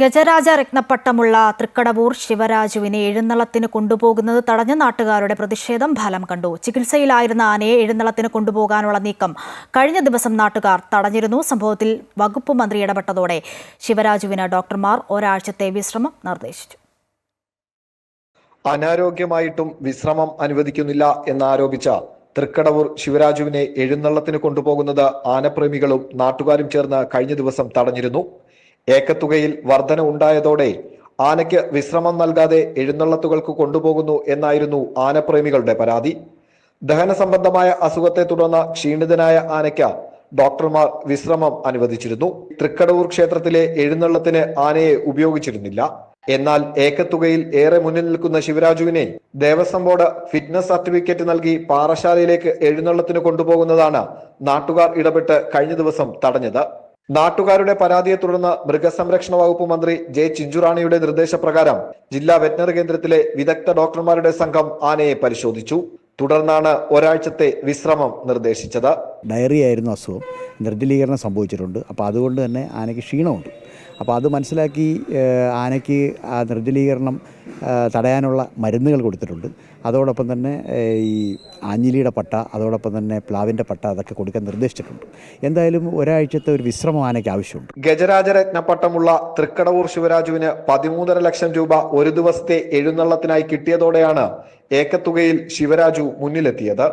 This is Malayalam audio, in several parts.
ഗജരാജ രത്നപ്പട്ടമുള്ള തൃക്കടവൂർ ശിവരാജുവിനെ എഴുന്നള്ളത്തിന് കൊണ്ടുപോകുന്നത് തടഞ്ഞ നാട്ടുകാരുടെ പ്രതിഷേധം ഫലം കണ്ടു. ചികിത്സയിലായിരുന്ന ആനയെ എഴുന്നള്ളത്തിന് കൊണ്ടുപോകാനുള്ള നീക്കം കഴിഞ്ഞ ദിവസം നാട്ടുകാർ തടഞ്ഞിരുന്നു. സംഭവത്തിൽ വകുപ്പ് മന്ത്രി ഇടപെട്ടതോടെ ശിവരാജുവിന് ഡോക്ടർമാർ ഒരാഴ്ചത്തെ വിശ്രമം നിർദ്ദേശിച്ചു. അനാരോഗ്യമായിട്ടും വിശ്രമം അനുവദിക്കുന്നില്ല എന്നാരോപിച്ച തൃക്കടവൂർ ശിവരാജുവിനെ എഴുന്നള്ളത്തിന് കൊണ്ടുപോകുന്നത് ആനപ്രേമികളും നാട്ടുകാരും ചേർന്ന് കഴിഞ്ഞ ദിവസം തടഞ്ഞിരുന്നു. ഏക്കത്തുകയിൽ വർധന ഉണ്ടായതോടെ ആനയ്ക്ക് വിശ്രമം നൽകാതെ എഴുന്നള്ളത്തുകൾക്ക് കൊണ്ടുപോകുന്നു എന്നായിരുന്നു ആനപ്രേമികളുടെ പരാതി. ദഹന സംബന്ധമായ അസുഖത്തെ തുടർന്ന് ക്ഷീണിതനായ ആനയ്ക്ക് ഡോക്ടർമാർ വിശ്രമം അനുവദിച്ചിരുന്നു. തൃക്കടവൂർ ക്ഷേത്രത്തിലെ എഴുന്നള്ളത്തിന് ആനയെ ഉപയോഗിച്ചിരുന്നില്ല. എന്നാൽ ഏക്കത്തുകയിൽ ഏറെ മുന്നിൽ നിൽക്കുന്ന ശിവരാജുവിനെ ദേവസ്വം ബോർഡ് ഫിറ്റ്നസ് സർട്ടിഫിക്കറ്റ് നൽകി പാറശാലയിലേക്ക് എഴുന്നള്ളത്തിന് കൊണ്ടുപോകുന്നതാണ് നാട്ടുകാർ ഇടപെട്ട് കഴിഞ്ഞ ദിവസം തടഞ്ഞത്. നാട്ടുകാരുടെ പരാതിയെ തുടർന്ന് മൃഗസംരക്ഷണ വകുപ്പ് മന്ത്രി ജെ ചിഞ്ചുറാണിയുടെ നിർദ്ദേശപ്രകാരം ജില്ലാ വെറ്റിനറി കേന്ദ്രത്തിലെ വിദഗ്ധ ഡോക്ടർമാരുടെ സംഘം ആനയെ പരിശോധിച്ചു. തുടർന്നാണ് ഒരാഴ്ചത്തെ വിശ്രമം നിർദ്ദേശിച്ചത്. ഡയറി ആയിരുന്നു അസുഖം. നിർജലീകരണം സംഭവിച്ചിട്ടുണ്ട്. അപ്പോൾ അതുകൊണ്ട് തന്നെ ആനയ്ക്ക് ക്ഷീണമുണ്ട്. അപ്പോൾ അത് മനസ്സിലാക്കി ആനയ്ക്ക് ആ നിർജലീകരണം തടയാനുള്ള മരുന്നുകൾ കൊടുത്തിട്ടുണ്ട്. അതോടൊപ്പം തന്നെ ഈ ആഞ്ഞിലിയുടെ പട്ട അതോടൊപ്പം തന്നെ പ്ലാവിന്റെ പട്ട അതൊക്കെ കൊടുക്കാൻ നിർദ്ദേശിച്ചിട്ടുണ്ട്. എന്തായാലും ഒരാഴ്ചത്തെ ഒരു വിശ്രമം ആനയ്ക്ക് ആവശ്യമുണ്ട്. ഗജരാജ പട്ടമുള്ള തൃക്കടവൂർ ശിവരാജുവിന് പതിമൂന്നര ലക്ഷം രൂപ ഒരു ദിവസത്തെ എഴുന്നള്ളത്തിനായി കിട്ടിയതോടെയാണ് ഏക്കത്തുകയിൽ ശിവരാജു മുന്നിലെത്തിയത്.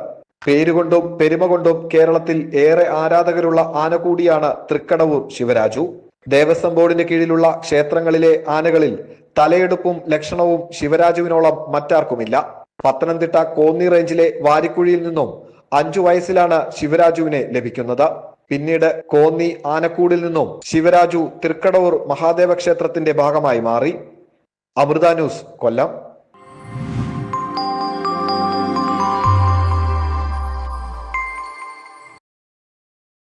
പേരുകൊണ്ടും പെരുമ കൊണ്ടും കേരളത്തിൽ ഏറെ ആരാധകരുള്ള ആന കൂടിയാണ് തൃക്കടവൂർ ശിവരാജു. ദേവസ്വം ബോർഡിന്റെ കീഴിലുള്ള ക്ഷേത്രങ്ങളിലെ ആനകളിൽ തലയെടുപ്പും ലക്ഷണവും ശിവരാജുവിനോളം മറ്റാർക്കുമില്ല. പത്തനംതിട്ട കോന്നി റേഞ്ചിലെ വാരിക്കുഴിയിൽ നിന്നും അഞ്ചു വയസ്സിലാണ് ശിവരാജുവിനെ ലഭിക്കുന്നത്. പിന്നീട് കോന്നി ആനക്കൂടിൽ നിന്നും ശിവരാജു തൃക്കടവൂർ മഹാദേവ ക്ഷേത്രത്തിന്റെ ഭാഗമായി മാറി. അമൃത ന്യൂസ് കൊല്ലം.